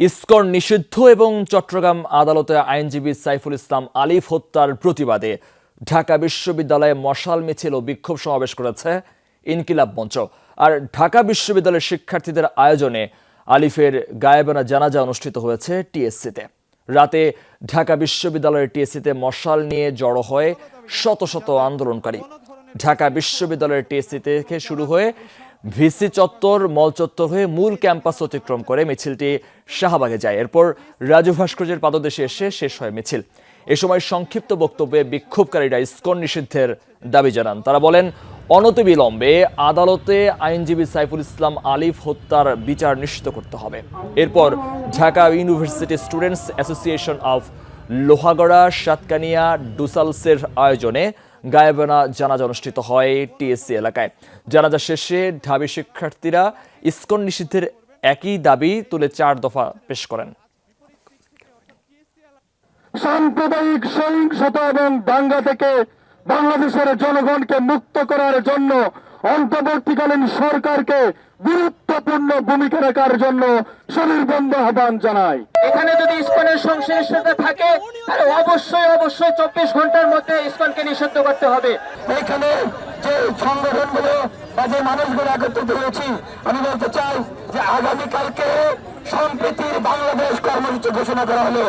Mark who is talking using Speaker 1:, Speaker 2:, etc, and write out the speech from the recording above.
Speaker 1: ISKCON নিষিদ্ধ এবং চট্টগ্রাম আদালতে আইনজীবী সাইফুল ইসলাম আলিফ হত্যার প্রতিবাদে ঢাকা বিশ্ববিদ্যালয়ে মশাল মিছিল ও বিক্ষোভ সমাবেশ করেছে ইনকিলাব মঞ্চ। আর ঢাকা বিশ্ববিদ্যালয়ের শিক্ষার্থীদের আয়োজনে আলিফের গায়েবানা জানাজা অনুষ্ঠিত হয়েছে টিএসসিতে। রাতে ঢাকা বিশ্ববিদ্যালয়ের টিএসসিতে মশাল নিয়ে জড়ো হয় শত শত আন্দোলনকারী। ঢাকা বিশ্ববিদ্যালয়ের টিএসসি থেকে শুরু হয়ে ভিসি চত্বর, মল চত্বর হয়ে মূল ক্যাম্পাস অতিক্রম করে মিছিলটি শাহবাগে যায়। এরপর রাজু ভাস্কর্যের পাদদেশে এসে শেষ হয় মিছিল। এ সময় সংক্ষিপ্ত বক্তব্যে বিক্ষোভকারীরা ইসকন নিষিদ্ধের দাবি জানান। তারা বলেন, অনতিবিলম্বে আদালতে আইনজীবী সাইফুল ইসলাম আলিফ হত্যার বিচার নিশ্চিত করতে হবে। এরপর Dhaka university students association of Lohagara, Satkania, ডুসালসের আয়োজনে গায়েবানা জানাজা অনুষ্ঠিত হয় টিএসসি এলাকায়। জানাজা শেষে ঢাবি শিক্ষার্থীরা ইস্কন নিষিদ্ধের একই দাবি তুলে চার দফা পেশ করেন।
Speaker 2: সাম্প্রদায়িক সহিংসতা এবং দাঙ্গা থেকে বাংলাদেশের জনগণকে মুক্ত করার জন্য অন্তর্বর্তীকালীন সরকারকে গুরুত্বপূর্ণ ভূমিকা রাখার জন্য সুনির্বন্ধ আহ্বান জানাই।
Speaker 3: এখানে যদি ইসকনের সংশ্লিষ্টতা থাকে তাহলে অবশ্যই অবশ্যই চব্বিশ ঘণ্টার মধ্যে ইসকনকে নিষিদ্ধ করতে হবে।
Speaker 2: এখানে যে সংগঠনগুলো বা যে মানুষগুলো একত্রিত হয়েছি আমি বলতে চাই যে আগামীকালকে সম্প্রীতির বাংলাদেশ কর্মসূচি ঘোষণা করা হলো।